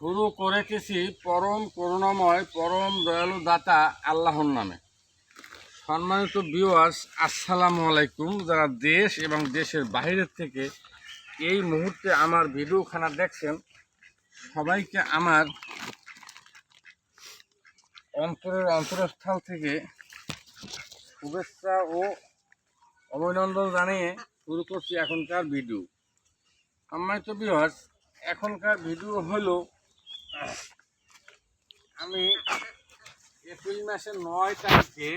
শুরু করেছি পরম করুণাময়, পরম দয়ালু দাতা আল্লাহর নামে। সম্মানিত ভিউয়ার্স আসসালামু আলাইকুম। যারা দেশ এবং দেশের বাইরের থেকে এই মুহূর্তে আমার ভিডিওখানা দেখছেন, সবাইকে আমার অন্তরের অন্তরস্থল থেকে শুভেচ্ছা ও অভিনন্দন জানিয়ে শুরু করছি এখনকার ভিডিও। সম্মানিত ভিউয়ার্স এখনকার ভিডিও হলো আমি এপ্রিল মাসের নয় তারিখে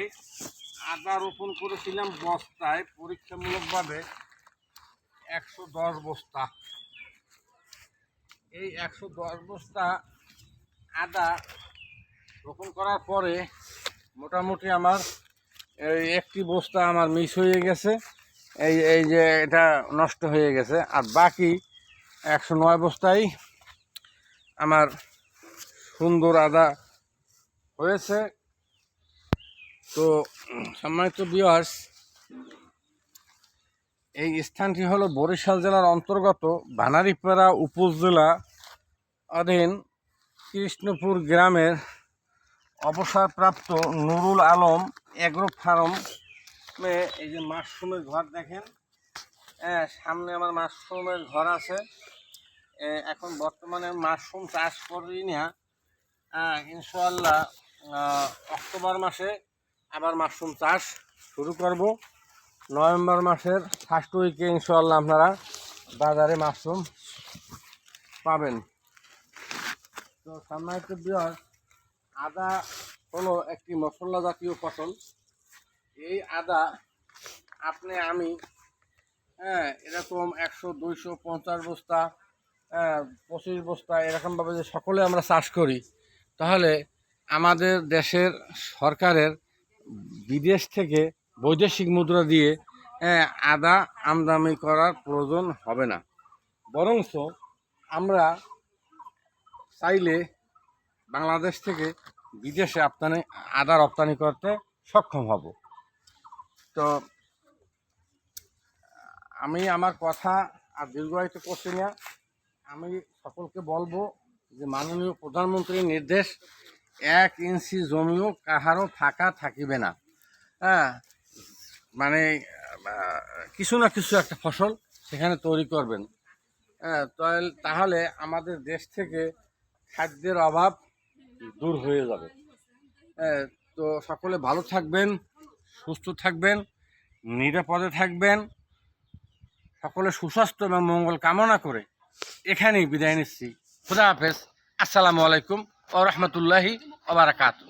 আদা রোপণ করেছিলাম বস্তায় পরীক্ষামূলকভাবে একশো দশ বস্তা। এই একশো দশ বস্তা আদা রোপণ করার পরে মোটামুটি আমার এই একটি বস্তা আমার মিস হয়ে গেছে। এই এই যে এটা নষ্ট হয়ে গেছে। আর বাকি একশো নয় বস্তাই আমার সুন্দর আদা হয়েছে। তো, সম্মানিত বিয়ার্স এই স্থানটি হলো বরিশাল জেলার অন্তর্গত বানারীপাড়া উপজেলা অধীন কৃষ্ণপুর গ্রামের অবসরপ্রাপ্ত নুরুল আলম এগ্রো ফার্ম এই যে মাশরুমের ঘর দেখেন। হ্যাঁ সামনে আমার মাশরুমের ঘর আছে। এখন বর্তমানে মাশরুম চাষ করি না। ইনশাল্লাহ আহ, অক্টোবর মাসে আবার মাশরুম চাষ শুরু করব। নভেম্বর মাসের ফার্স্ট উইকে ইনশাল্লাহ আপনারা বাজারে মাশরুম পাবেন। তো সম্মানিত বিয়ার আদা হলো একটি মশলা জাতীয় ফসল। এই আদা আপনি আমি হ্যাঁ এরকম একশো দুইশো পঞ্চাশ বস্তা হ্যাঁ, পঁচিশ বস্তা এরকমভাবে যে সকলে আমরা চাষ করি তাহলে আমাদের দেশের সরকারের বিদেশ থেকে বৈদেশিক মুদ্রা দিয়ে হ্যাঁ, আদা আমদানি করার প্রয়োজন হবে না। বরঞ্চ আমরা চাইলে বাংলাদেশ থেকে বিদেশে রপ্তানি আদা রপ্তানি করতে সক্ষম হব। তো আমি আমার কথা আর দীর্ঘায়িত করছি না। আমি সকলকে বলব যে মাননীয় প্রধানমন্ত্রীর নির্দেশ এক ইঞ্চি জমিও কাহারও ফাঁকা থাকিবে না। হ্যাঁ মানে কিছু না কিছু একটা ফসল সেখানে তৈরি করবেন। হ্যাঁ তাহলে- আমাদের দেশ থেকে খাদ্যের অভাব দূর হয়ে যাবে। হ্যাঁ, তো সকলে ভালো থাকবেন সুস্থ থাকবেন নিরাপদে থাকবেন। সকলে সুস্বাস্থ্য এবং মঙ্গল কামনা করে এখানেই বিদায় নিচ্ছি। খুদা হাফেজ। আসসালামু আলাইকুম ও রহমতুল্লাহি ওবরাকাতু